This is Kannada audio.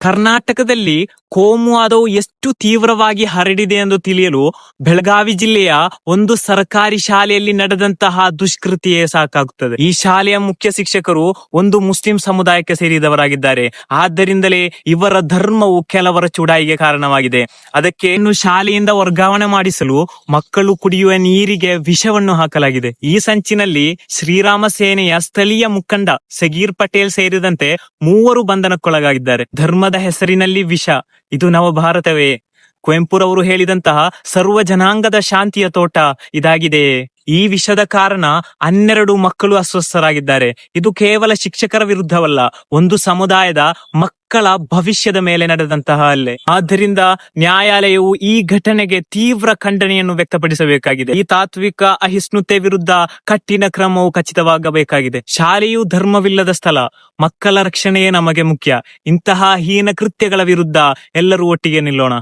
ಕರ್ನಾಟಕದಲ್ಲಿ ಕೋಮುವಾದವು ಎಷ್ಟು ತೀವ್ರವಾಗಿ ಹರಡಿದೆ ಎಂದು ತಿಳಿಯಲು ಬೆಳಗಾವಿ ಜಿಲ್ಲೆಯ ಒಂದು ಸರ್ಕಾರಿ ಶಾಲೆಯಲ್ಲಿ ನಡೆದಂತಹ ದುಷ್ಕೃತಿಯೇ ಸಾಕಾಗುತ್ತದೆ. ಈ ಶಾಲೆಯ ಮುಖ್ಯ ಶಿಕ್ಷಕರು ಒಂದು ಮುಸ್ಲಿಂ ಸಮುದಾಯಕ್ಕೆ ಸೇರಿದವರಾಗಿದ್ದಾರೆ. ಆದ್ದರಿಂದಲೇ ಇವರ ಧರ್ಮವು ಕೆಲವರ ಚುಡಾಯಿಗೆ ಕಾರಣವಾಗಿದೆ. ಅದಕ್ಕೆ ಇನ್ನು ಶಾಲೆಯಿಂದ ವರ್ಗಾವಣೆ ಮಾಡಿಸಲು ಮಕ್ಕಳು ಕುಡಿಯುವ ನೀರಿಗೆ ವಿಷವನ್ನು ಹಾಕಲಾಗಿದೆ. ಈ ಸಂಚಿನಲ್ಲಿ ಶ್ರೀರಾಮ ಸೇನೆಯ ಸ್ಥಳೀಯ ಮುಖಂಡ ಸಗೀರ್ ಪಟೇಲ್ ಸೇರಿದಂತೆ ಮೂವರು ಬಂಧನಕ್ಕೊಳಗಾಗಿದ್ದಾರೆ. ಧರ್ಮದ ಹೆಸರಿನಲ್ಲಿ ವಿಷ. ಇದು ನವಭಾರತವೇ ಕುವೆಂಪುರವರು ಹೇಳಿದಂತಹ ಸರ್ವ ಜನಾಂಗದ ಶಾಂತಿಯ ತೋಟ ಇದಾಗಿದೆ. ಈ ವಿಷದ ಕಾರಣ ಹನ್ನೆರಡು ಮಕ್ಕಳು ಅಸ್ವಸ್ಥರಾಗಿದ್ದಾರೆ. ಇದು ಕೇವಲ ಶಿಕ್ಷಕರ ವಿರುದ್ಧವಲ್ಲ, ಒಂದು ಸಮುದಾಯದ ಮಕ್ಕಳ ಭವಿಷ್ಯದ ಮೇಲೆ ನಡೆದಂತಹ ಹಲ್ಲೆ. ಆದ್ದರಿಂದ ನ್ಯಾಯಾಲಯವು ಈ ಘಟನೆಗೆ ತೀವ್ರ ಖಂಡನೆಯನ್ನು ವ್ಯಕ್ತಪಡಿಸಬೇಕಾಗಿದೆ. ಈ ತಾತ್ವಿಕ ಅಹಿಷ್ಣುತೆ ವಿರುದ್ಧ ಕಠಿಣ ಕ್ರಮವು ಖಚಿತವಾಗಬೇಕಾಗಿದೆ. ಶಾಲೆಯು ಧರ್ಮವಿಲ್ಲದ ಸ್ಥಳ. ಮಕ್ಕಳ ರಕ್ಷಣೆಯೇ ನಮಗೆ ಮುಖ್ಯ. ಇಂತಹ ಹೀನ ಕೃತ್ಯಗಳ ವಿರುದ್ಧ ಎಲ್ಲರೂ ಒಟ್ಟಿಗೆ ನಿಲ್ಲೋಣ.